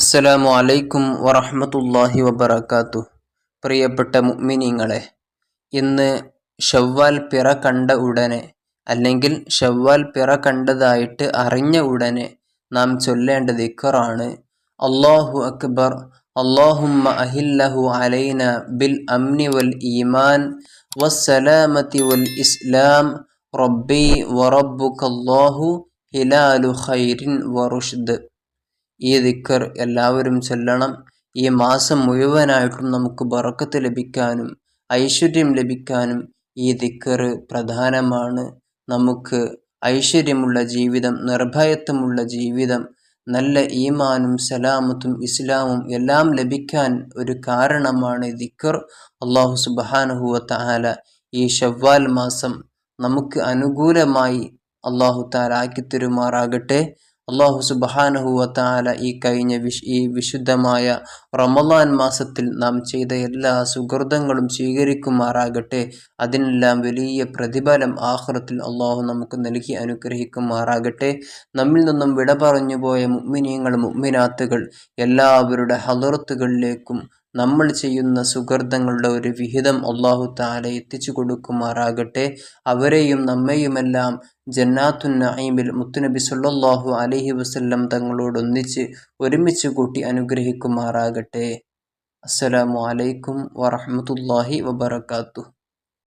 അസ്സലാമു അലൈക്കും വറഹമത്തല്ലാഹി വബർക്കാത്തു പ്രിയപ്പെട്ട മുഅ്മിനീങ്ങളെ ഇന്ന് ഷവ്വാൽ പിറ കണ്ട ഉടനെ അല്ലെങ്കിൽ ഷവ്വാൽ പിറ കണ്ടതായിട്ട് അറിഞ്ഞ ഉടനെ നാം ചൊല്ലേണ്ട ദിക്കറാണ് അള്ളാഹു അക്ബർ. അള്ളാഹുമ്മ അഹില്ലഹു അലൈന ബിൽ അംനി വൽ ഈമാൻ വസ്സലാമത്തി വൽ ഇസ്ലാം. റബ്ബി വറബ്ബുക്കല്ലാഹു ഹിലാലു ഖൈരിൻ വറുഷ്ദ് ഈ ദിക്കർ എല്ലാവരും ചൊല്ലണം. ഈ മാസം മുഴുവനായിട്ടും നമുക്ക് ബറക്കത്ത് ലഭിക്കാനും ഐശ്വര്യം ലഭിക്കാനും ഈ ദിക്കർ പ്രധാനമാണ്. നമുക്ക് ഐശ്വര്യമുള്ള ജീവിതം നിർഭയത്വമുള്ള ജീവിതം നല്ല ഈമാനും സലാമത്തും ഇസ്ലാമും എല്ലാം ലഭിക്കാൻ ഒരു കാരണമാണ് ദിക്കർ. അള്ളാഹു സുബാനഹുവ താല ഈ ഷവ്വാൽ മാസം നമുക്ക് അനുകൂലമായി അള്ളാഹു താലാക്കി തരുമാറാകട്ടെ അള്ളാഹു സുബാനഹുവത്താല ഈ കഴിഞ്ഞ വിശ് ഈ വിശുദ്ധമായ റമലാൻ മാസത്തിൽ നാം ചെയ്ത എല്ലാ സുഹൃതങ്ങളും സ്വീകരിക്കുമാറാകട്ടെ. അതിനെല്ലാം വലിയ പ്രതിഫലം ആഹ്റത്തിൽ അള്ളാഹു നമുക്ക് നൽകി അനുഗ്രഹിക്കുമാറാകട്ടെ. നമ്മിൽ നിന്നും വിട പറഞ്ഞു പോയ മുഗ്മിനാത്തുകൾ എല്ലാവരുടെ ഹലർത്തുകളിലേക്കും നമ്മൾ ചെയ്യുന്ന സുഹൃതങ്ങളുടെ ഒരു വിഹിതം അള്ളാഹു താല എത്തിച്ചു കൊടുക്കുമാറാകട്ടെ. അവരെയും നമ്മയുമെല്ലാം ജന്നാത്തുൻ നഈമിൽ മുത്തുനബി സുല്ലാഹു അലൈഹി വസല്ലം തങ്ങളോടൊന്നിച്ച് ഒരുമിച്ച് കൂട്ടി അനുഗ്രഹിക്കുമാറാകട്ടെ. അസ്സലാമു അലൈക്കും വറഹ്മത്തുള്ളാഹി വബറകാതുഹു.